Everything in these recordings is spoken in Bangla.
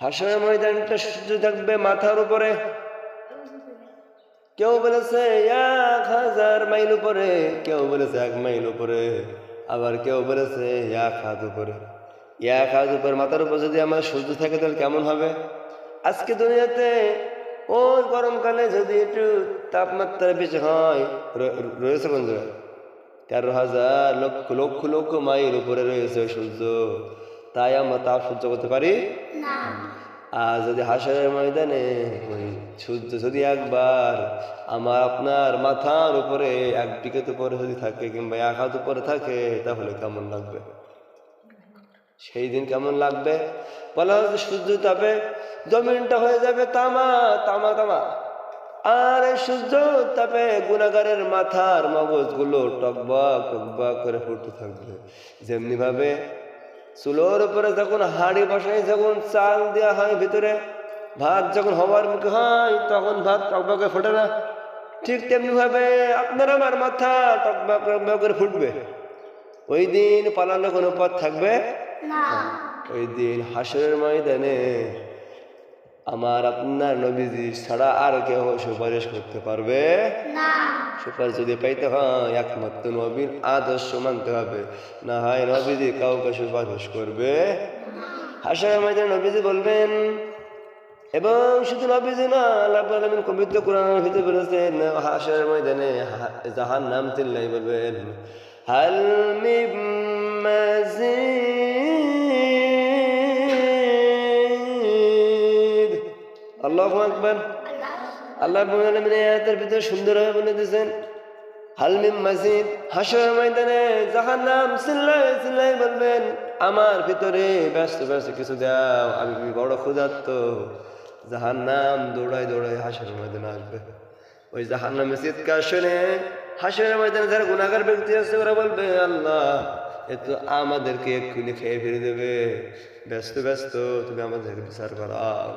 হাসরের ময়দানটা সূর্য থাকবে মাথার উপরে। কেউ বলেছে, এক হাজার মাইল উপরে। কেউ বলেছে, এক মাইল উপরে। আবার কেউ বলেছে, এক হাত উপরে। এক হাত উপরে, মাথার উপর যদি আমার সূর্য থাকে, তাহলে কেমন হবে? আজকে দুনিয়াতে ও গরমকালে যদি একটু তাপমাত্রা বেশি হয় রয়েছে জায়গায় তেরো হাজার লক্ষ লক্ষ লক্ষ মাইল উপরে রয়েছে সূর্য। তাই আমরা তাপ সহ্য করতে পারি? আর যদি হাসরের ময়দানে ওই সূর্য যদি একবার আমার আপনার মাথার উপরে এক দিকে উপরে যদি থাকে কিংবা এক হাত উপরে থাকে তাহলে কেমন লাগবে? সেই দিন কেমন লাগবে? বলা হচ্ছে সূর্য তাপে জমিনটা হয়ে যাবে তামা তামা তামা। আর এই সূর্য তাপে গুণাগারের মাথার মগজগুলো টকবক টকবক করে ফুটতে থাকবে। যেমনি ভাবে চুলোর উপরে যখন হাঁড়ি বসাই যখন চাল দেওয়া হয় ভিতরে ভাত যখন হওয়ার মুখে হয় তখন ভাত টকবকে ফোটে না। ঠিক তেমনি ভাবে আপনার আমার মাথা টকবক টকবক করে ফুটবে। ওই দিন পালানো কোনো পথ থাকবে? ওই দিন হাসরের ময়দানে আমার আপনার নবীজি ছাড়া আর কেউ সুপারিশ করতে পারবে? সুপারিশ যদি পাইতে হয়, একমাত্র নবীর আদর্শ মানতে হবে। না হয় নবীজি কাউকে সুপারিশ করবে। হাসার ময়দানে নবীজি বলবেন, এবং শুধু নবীজি না, আল্লাহ আলমিন পবিত্র কোরআনের ভিতরে বলেছেন, হাসরের ময়দানে জাহান নাম চিল্লাই বলবেন, হাল মিম মাজিদ। আল্লাহু আল্লাহ আয়াতের ভিতরে সুন্দরভাবে বলে দিয়েছেন হালমিম মাসিদ হাসর ময়দানে জাহান্নাম চিল্লাই চিল্লাই বলবেন, আমার ভিতরে ব্যস্ত ব্যস্ত কিছু দাও, আমি বড় ক্ষুধার্ত। যাহার নাম দৌড়াই দৌড়াই হাসর ময়দানে আসবে। ওই জাহান্নামে চিৎকার শুনে হাসরের ময়দানে যারা গুণাগার ব্যক্তি আছে, ওরা বলবে, আল্লাহ, এ তো আমাদেরকে এক্ষুনি খেয়ে ফিরে দেবে। ব্যস্ত ব্যস্ত তুমি আমাদেরকে বিচার করাও।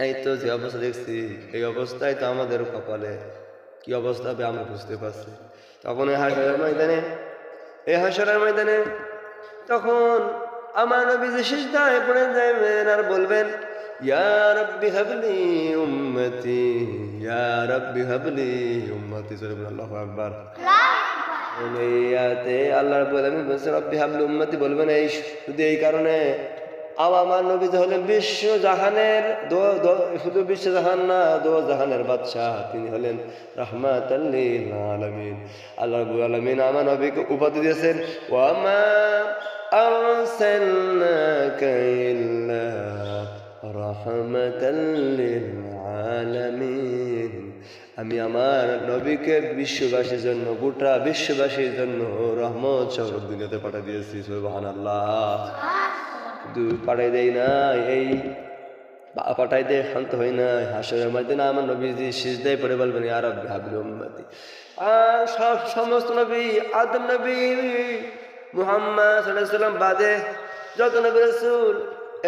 এই তো যে অবস্থা দেখছি, এই অবস্থায় তো আমাদের কপালে কি অবস্থা হবে আমরা বুঝতে পারছি। তখন এই হাসরের ময়দানে, এই হাসরের ময়দানে তখন আমার নবী যে সিজদায় পড়ে যাবেন আর বলবেন, ইয়া রব্বি হাবলি উম্মতি, ইয়া রব্বি হাবলি উম্মতি। সরে বলুন, আল্লাহু আকবার। এই আল্লাহ বলছেন রব্বি হাবলি উম্মতি, বলবেন, এই শুধু এই কারণে আও আমার নবী হলেন বিশ্ব জাহানের শুধু বিশ্ব জাহান না দো জাহানের বাদশাহ। তিনি হলেন রহমাতাল্লিল আলামিন আল্লাহ আলামিন আমার নবীকে উপাধি দিয়েছেন ওয়ামা লিল আমি আমার নবীকে বিশ্ববাসীর জন্য, গোটা বিশ্ববাসীর জন্য রহমত স্বরূপ দুনিয়াতে পাঠিয়ে দিয়েছি, সুবহানাল্লাহ। শুধু পাঠাই দেই না এই পাঠাই দেয় শান্ত হই না হাসরের মধ্যে আমার নবীজি সিজদায় পড়ে বলবেন আর উম্মতি। আর সব সমস্ত নবী, আদম নবী, মুহাম্মদ সাল্লাম বাদে যত নবী রসুল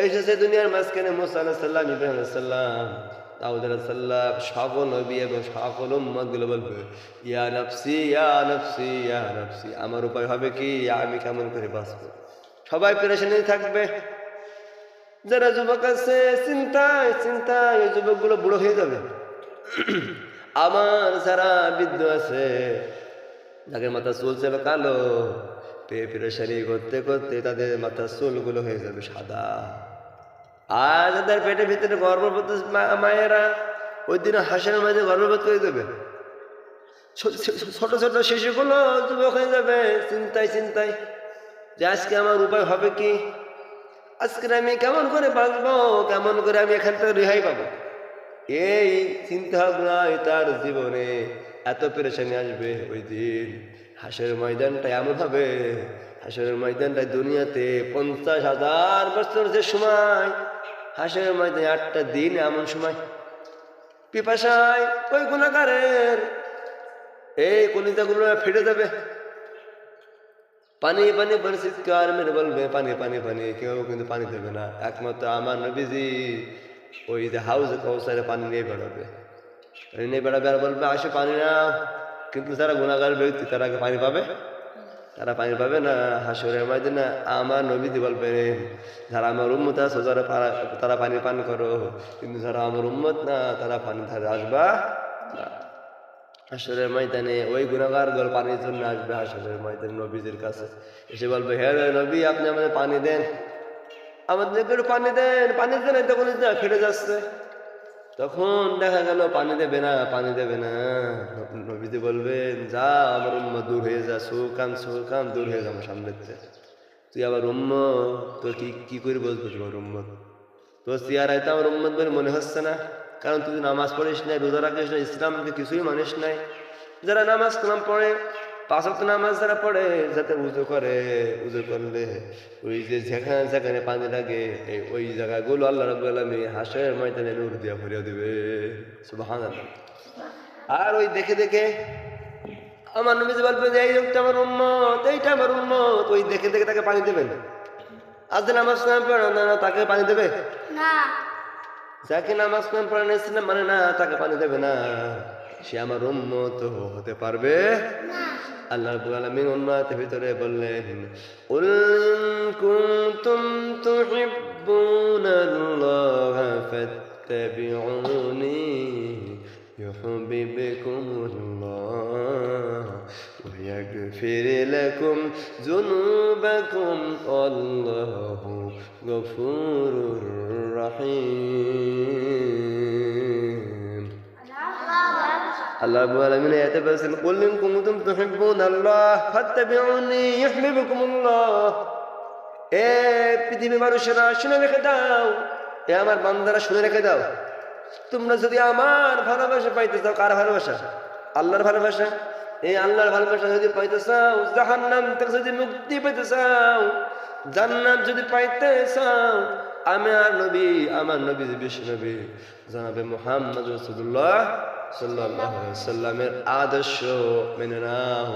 এসেছে দুনিয়ার মাঝখানে, মুসা আলাহ ইব্রাহিম সাল্লাম দাউদ আলাহ সকল নবী এবং সকল বলবে, ইয়া নফসি ইয়া নফসি ইয়া নফসি। আমার উপায় হবে কি? আমি কেমন করে বাঁচবো? সবাই পেরেশানি থাকবে। যারা যুবক আছে, চিন্তায় চিন্তায় ওই যুবকগুলো বুড়ো হয়ে যাবে। আমার যারা বৃদ্ধ আছে, যাদের মাথা চুল ছিল কালো পে পেরেশানি করতে করতে তাদের মাথার চুলগুলো হয়ে যাবে সাদা। আর যাদের পেটের ভিতরে গর্ভবতী মায়েরা, ওই দিন হাসের মাঝে করে দেবে। ছোট ছোট ছোট শিশুগুলো যুবক হয়ে যাবে, চিন্তায় চিন্তায়। যে আজকে আমার উপায় হবে কি? আজকে আমি কেমন করে বাঁচবো? কেমন করে আমি এখান থেকে রেহাই পাবো? এই চিন্তা ভাবনায় তার জীবনে এত পেরেশানি আসবে ওই দিন। হাসের ময়দানটা এমন হবে। হাসের ময়দানটা দুনিয়াতে পঞ্চাশ হাজার বছর যে সময় হাসের ময়দানে আটটা দিন এমন সময়। পিপাসায় ওই গুণাকারের এই কলিজাগুলো ফেটে যাবে। পানি পানি পানি, চিৎকার মেরে বলবে, পানি পানি পানি, কেউ কিন্তু পানি দেবে না। একমাত্র আমার নবীজি ওই যে হাউসে কৌসারে পানি নিয়ে বেড়াবে। পানি নিয়ে বেড়াবে আর বলবে, আসে পানি না কিন্তু যারা গুণাগার ব্যক্তি, তারা পানি পাবে? তারা পানি পাবে না? হাসরের না আমার নবীদি বলবে, যারা আমার উম্মত আছে, যারা তারা পানি পান করো। কিন্তু যারা আমার উম্মত না, তারা পানি ধারে আসবা না। হাসরের ময়দানে ওই গুণাগার গল পানির জন্য আসবে হাসরের ময়দানে নবীজির কাছে। এসে বলবে, হে নবী, আপনি আমাদের পানি দেন। আমাদের একটু পানি দেন পানি দেন তখন ফিরে যাচ্ছে। তখন দেখা গেল, পানি দেবে না, পানি দেবে না। নবীজি বলবেন, যা, আমার উম্ম দূর হয়ে যা, সুকান সুকান, দূর হয়ে যা সামনে তুই আবার উম্ম তোর কি কি করে বলব তোমার উম্মত? তোর চেয়ারায় তো আমার উম্মত বলে মনে হচ্ছে না। কারণ তুই নামাজ পড়িস নাই রোজা রাখিস না ইসলামকে কিছুই মানিস নাই। যারা নামাজ কালাম পড়ে পাঁচক নামাজ যারা পড়ে যাতে উজু করে উজু করলে ওই যে যেখানে যেখানে পানি লাগে ওই জায়গাগুলো আল্লাহ রব্বুল আলমী হাসের ময়দানে নূর দিয়া ভরিয়া দিবে। সুবহানাল্লাহ। আর ওই দেখে দেখে আমার নবীজি বলবে যে এই লোকটা আমার উম্মত এইটা আমার উম্মত। ওই দেখে দেখে তাকে পানি দেবেন। আজ নামাজ পড়ে না, তাকে পানি দেবে? না। যাকে নামাজ কালাম পড়ে না ইসলাম মানে না তাকে পানি দেবে না সে আমার উম্মত হতে পারবে আল্লাহ রাব্বুল আলামিন অন্য আয়াতের ভিতরে বললেন কুল ইন কুনতুম তুহিব্বুনাল্লাহ ফাত্তাবিউনি يحببكم ويغفر لكم ذنوبكم والله غفور رحيم আল্লাহ রাব্বুল আলামিন এ পৃথিবীর মানুষেরা শুনে রেখে দাও, এ আমার বান্দারা শুনে রেখে দাও। তোমরা যদি আমার ভালোবাসা পাইতে চাও, কার ভালোবাসা? আল্লাহর ভালোবাসা? এই আল্লাহর ভালোবাসা যদি পাইতে চাও, জাহান্নাম থেকে যদি মুক্তি পেতে চাও, জান্নাত যদি পাইতে চাও, আমি আর নবী, আমার নবী বিশ্ব নবী, জানাবে মোহাম্মদ রসুল্লাহ সাল্লাহ সাল্লামের আদর্শ মেনে নাও।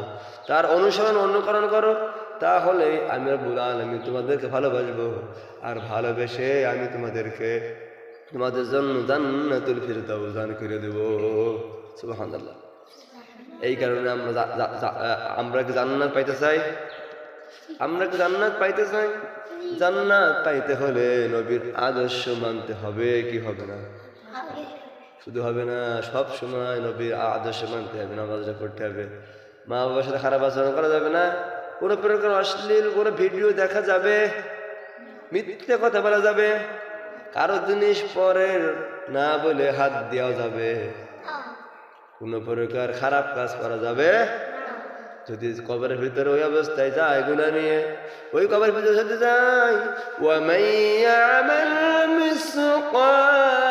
তার অনুসরণ অনুকরণ করো, তাহলে আমি রব্বুল আলমী তোমাদেরকে ভালোবাসবো। আর ভালোবেসে আমি তোমাদেরকে, তোমাদের জন্য জান্নাতুল ফিরদাউস দান করে দেব। সুবহানাল্লাহ। এই কারণে আমরা আমরা কি জান্নাত পাইতে চাই? আমরা কি জান্নাত পাইতে চাই? জান্নাত পাইতে হলে নবীর আদর্শ মানতে হবে, কি হবে না? শুধু হবে না, সব সময় নবীর আদর্শ মানতে হবে নামাজ করতে হবে। মা বাবার সাথে খারাপ আচরণ করা যাবে না, কোনো প্রকার অশ্লীল কোনো ভিডিও দেখা যাবে, মিথ্যে কথা বলা যাবে, কারও জিনিস পরের না বলে হাত দেওয়া যাবে। কোনো প্রকার খারাপ কাজ করা যাবে যদি কবরের ভিতরে ওই অবস্থায় যায় গুণা নিয়ে, ওই কবরের ভিতরে সাথে যায় ও মাইয়া মিসকল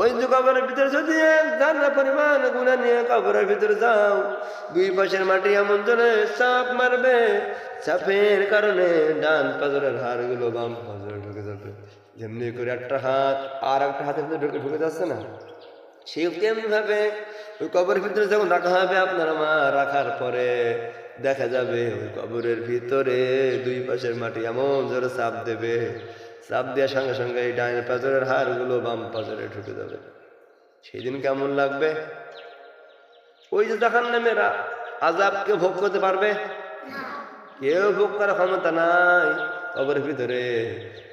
ওই যে কবরের ভিতরে যদি এক ধারণা পরিমাণ গুণা নিয়ে কবরের ভিতরে যাও, দুই পাশের মাটি এমন জনে চাপ মারবে, চাপের কারণে ডান পাজরের হাড়গুলো বাম পাজরে ঢুকে যাবে। যেমনি করে একটা হাত আর একটা হাতের ভিতরে ঢুকে ঢুকে যাচ্ছে না? সেই তেমনি ভাবে ওই কবরের ভিতরে যখন রাখা হবে আপনার মা রাখার পরে দেখা যাবে ওই কবরের ভিতরে দুই পাশের মাটি এমন জোরে চাপ দেবে। চাপ দেওয়ার সঙ্গে সঙ্গে এই ডাইনের পাজরের হাড়গুলো বাম পাজরে ঢুকে যাবে। সেই দিন কেমন লাগবে? ওই যে দেখার নামেরা আজাবকে ভোগ করতে পারবে? কেউ ভোগ করার ক্ষমতা নাই। কবরের ভিতরে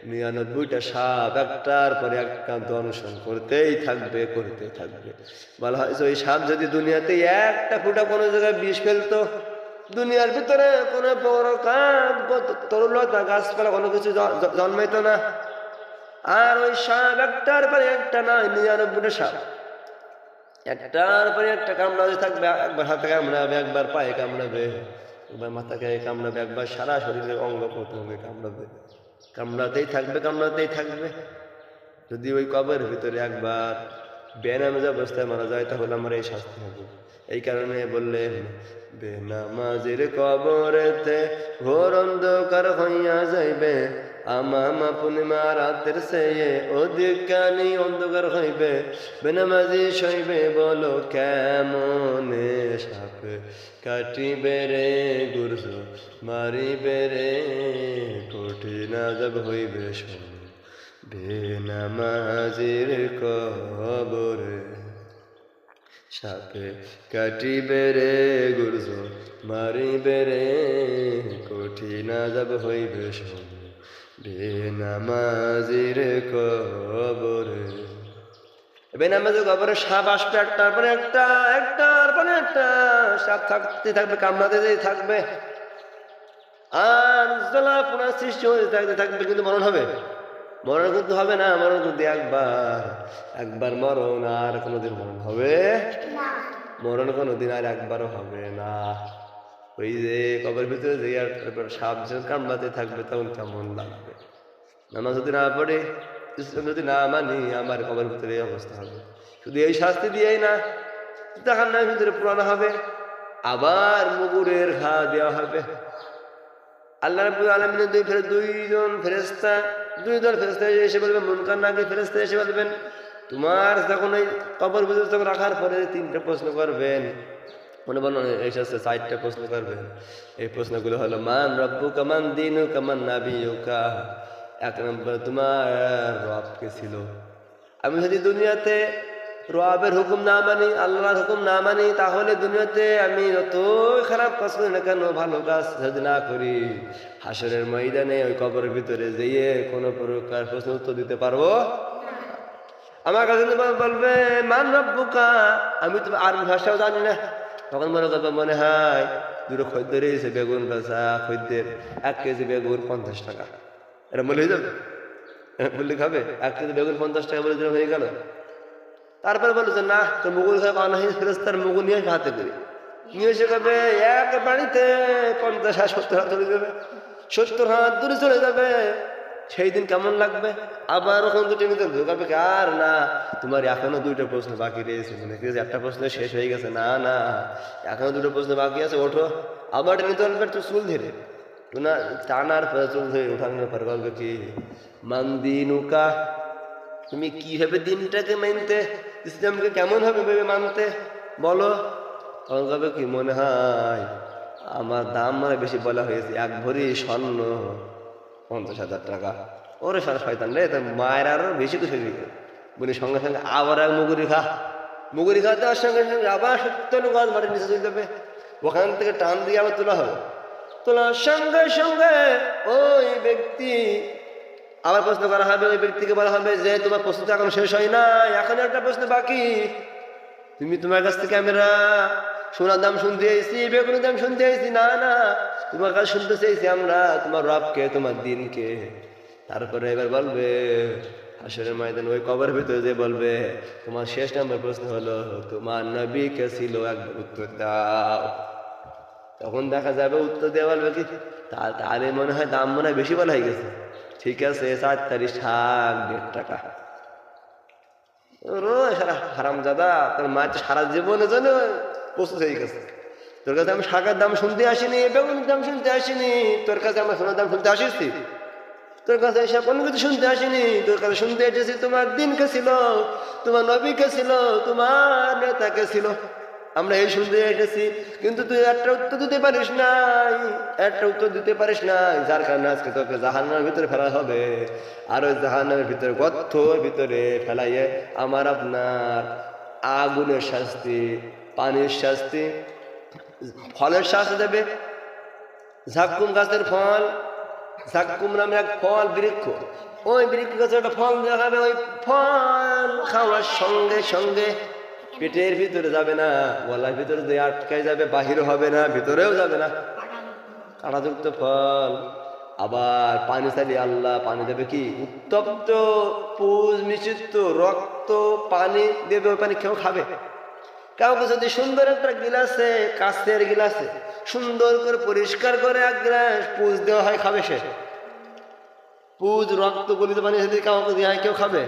নিরানব্বইটা সাপ একটার পরে একটা দর্শন করতেই থাকবে করতেই থাকবে। বলা হয় ওই সাপ যদি দুনিয়াতে একটা ফুটা কোনো জায়গায় বিষ ফেলতো দুনিয়ার ভিতরে কোনো বড় কাঠ তরুলতা গাছপালা কোনো কিছু জন্মাইতো না। আর ওই সাপ একটার পরে একটা না নিরানব্বইটা সাপ। একটার পরে একটা কামড়াতে থাকবে, একবার হাতে কামড়াবে, একবার পায়ে কামড়াবে, একবার মাথাকে কামড়াবে, একবার সারা শরীরে অঙ্গ প্রত্যঙ্গে কামড়াবে। কামড়াতেই থাকবে কামড়াতেই থাকবে। যদি ওই কবের ভিতরে একবার বেনামাজ অবস্থায় মারা যায়, তাহলে আমার এই শাস্তি হবে। এই কারণে বললেন বেনামাজের কবরেতে ঘোর অন্ধকার হইয়া যাইবে। আমামা পূর্ণিমা রাতের সেয়ে অধিকানি অন্ধকার হইবে। বেনামাজি সইবে বলো, কেমনে সাপে কাটিবে রে গুরজ? মারিবে রে, কঠিন আজব হইবে শোন বেনামাজির কবর সাপে কাটিবে রে গুরজ মারিবে রে, কঠিন যাব হইবে শোন বেনামাজির কবর, বেনামাজির কবরে সাপ আসবে একটার পরে একটা, একটার পরে একটা, সাপ থাকতে থাকবে, কামড়াতে থাকবে। আর জ্বালা পোড়া সৃষ্টি হতে থাকতে থাকবে, কিন্তু মরণ হবে। মরণ কিন্তু হবে না মরণ কিন্তু একবার। একবার মরণ আর কোনোদিন মরণ হবে মরণ কোনোদিন আর একবারও হবে না। ওই যে কবর ভিতরে যে আর সাপ যখন কামড়াতে থাকবে তখন কেমন লাগবে? নামাজ যদি না পড়ে ইসলাম যদি না মানি আমার কবর ভিতরে এই অবস্থা হবে। শুধু এই শাস্তি দিয়েই না দেখার নামের ভিতরে পুরানো হবে আবার মুগুরের ঘা দেওয়া হবে। আল্লাহ আলামিনের দুই ফেরে দুইজন ফেরেশতা দল ফেরস্তা এসে বলবেন মুনকার নাকি ফেরস্তা এসে বলবেন। তোমার যখন এই কবর ভিতরে তখন রাখার পরে তিনটা প্রশ্ন করবেন। মনে বলো এসেছে চারটা প্রশ্ন করবেন। এই প্রশ্নগুলো হলো, মান রব্বু কামান দিনু কামান নাবিয়ুকা। এক নম্বর, তোমার রবকে ছিল। আমি যদি দুনিয়াতে রবের হুকুম না মানি, আল্লাহর হুকুম না মানি, তাহলে দুনিয়াতে আমি যত খারাপ কাজ করি না কেন, ভালো কাজ যদি না করি, হাসরের ময়দানে ওই কবরের ভিতরে যেয়ে কোনো প্রকার প্রশ্ন উত্তর দিতে পারব? আমার কাছে বলবে, মান রব্বুকা? আমি তো আরবি ভাষাও জানি না। তখন মনে করবে, মনে হয়, দুটো খদ্দের এসে বেগুন বেচা খদ্দের, এক কেজি বেগুন পঞ্চাশ টাকা। এটা বলে যাবে? বললে খাবে? এক কেজি বেগুন পঞ্চাশ টাকা বলে দিলে হয়ে গেল? তারপরে বলে যে না তোর মুগুল খাবে অনাহি ফেরস্তার মুগুল নিয়ে হাতে করে নিয়ে এসে খাবে এক বাড়িতে পঞ্চাশ হাত সত্তর হাত চলে যাবে, সত্তর হাত দূরে চলে যাবে। সেই দিন কেমন লাগবে? আবার ওখান দুটো নিতে ঢোকাবে? আর না, তোমার এখনও দুইটা প্রশ্ন বাকি রয়েছে। মনে করেছে একটা প্রশ্ন শেষ হয়ে গেছে। না না, এখনও দুটো প্রশ্ন বাকি আছে। ওঠো, আবার নিতে পারবে তুই চুল ধরে। না, টানার পরে চুল ধরে উঠানোর পর বলবে কি, মান্দিনুকা তুমি কীভাবে দিনটাকে মানতে, ইসলামকে কেমন হবে ভেবে মানতে? বলো। তখন কবে কি মনে হয়? আমার দাম মানে বেশি বলা হয়েছে, এক ভরি স্বর্ণ, পঞ্চাশ হাজার টাকা। ওরে সারা শয়তান রে, তোর মায়ের আরও বেশি কিছু দিকে বলি, সঙ্গে সঙ্গে আবার এক মুগুরি খা। মুগুরি খা দেওয়ার সঙ্গে সঙ্গে আবার সত্তর গাছ মাটির নিচে চলে যাবে। ওখান থেকে টান দিয়ে আবার তোলা হবে। তোলার সঙ্গে সঙ্গে ওই ব্যক্তি আবার প্রশ্ন করা হবে, ওই ব্যক্তিকে বলা হবে যে, তোমার প্রশ্ন তো এখন শেষ হয় না এখন একটা প্রশ্ন বাকি। তুমি তোমার কাছ থেকে আমরা সোনার দাম শুনতে এসেছি বেগুনের দাম শুনতে এসেছি না না, তোমার কাছে শুনতে চেয়েছি আমরা, তোমার রবকে, তোমার দিনকে। তারপরে এবার বলবে, হাসরের ময়দান, ওই কবর ভিতরে যে বলবে, তোমার শেষ নাম্বার প্রশ্ন হলো, তোমার নবী কে ছিল একবার উত্তর দাও। তখন দেখা যাবে উত্তর দেওয়া বলবে কি তাহলে মনে হয় দাম মনে হয় বেশি বলা হয়ে গেছে। ঠিক আছে চার তারিখ দেড় টাকা। সারা হারাম দাদা তোর মা সারা জীবনের জন্য প্রস্তুত হয়ে গেছে। তোর কাছে আমি শাকের দাম শুনতে আসিনি বেগুনের দাম শুনতে আসিনি তোর কাছে আমার সোনার দাম শুনতে আসিস তোর কাছে এসব কোনো কিছু শুনতে আসিনি তোর কাছে শুনতে এসেছি তোমার দিন কে ছিল তোমার নবী কে ছিল তোমার নেতা কে ছিল। আমরা এই শুনতে এসেছি কিন্তু তুই একটা উত্তর দিতে পারিস নাই, একটা উত্তর দিতে পারিস নাই, যার কারণে আজকে তোকে জাহান্নামের ভিতরে ফেলা হবে। আর ওই জাহান্নামের ভিতরে গর্থর ভিতরে ফেলাইয়ে আমার আপনার আগুনের শাস্তি, পানির শাস্তি, ফলের শাস্তি দেবে। ঝাক্কুম গাছের ফল, ঝাক্কুম নামে এক ফল বৃক্ষ। ওই বৃক্ষ গাছে একটা ফল দেখাবে ওই ফল খাওয়ার সঙ্গে সঙ্গে পেটের ভিতরে যাবে না, গলার ভিতরে দিয়ে আটকায় যাবে, বাহির হবে না, ভিতরেও যাবে না। কাঁটাযুক্ত ফল। আবার পানি চালিয়ে আল্লাহ পানি দেবে কি? উত্তপ্ত, পুজ মিশ্রিত রক্ত, পানি দেবে, ওই পানি কেউ খাবে? কাউকে যদি সুন্দর একটা গিলাসে, কাছের গিলাসে সুন্দর করে পরিষ্কার করে এক গ্লাস পুজ দেওয়া হয়, খাবে সে? পুজ, রক্ত, গলিত পানি যদি কাউকে দেওয়া হয়, কেউ খাবে?